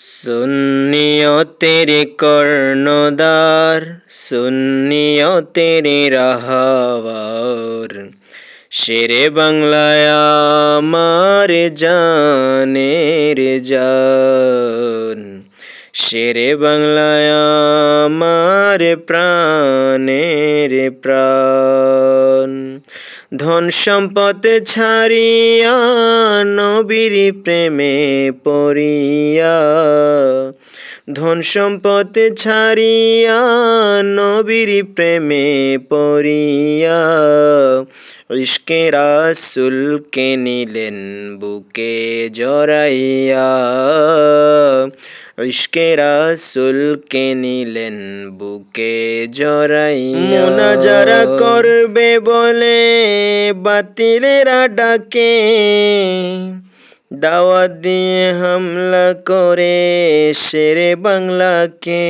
সুন্নিও তেরে কর্ণদার সুন্নিও তেরে রাহাওয়ার। শেরে বাংলায় আমার জানের জান। শেরে বাংলায় আমার প্রাণের প্রাণ। ধন সম্পদ ছাড়িয়া নবীর প্রেমে পড়িয়া। ধন সম্পদ ছাড়িয়া নবীর প্রেমে পড়িয়া। ইশকে রাসুলকে নিলেন বুকে জড়াইয়া। ইশকে রাসুলকে নিলেন বুকে জড়াইয়া যারা করবে বলে বাতিলেরা ডাকে। দাওয়াত দিয়ে হামলা করে শেরে বাংলাকে।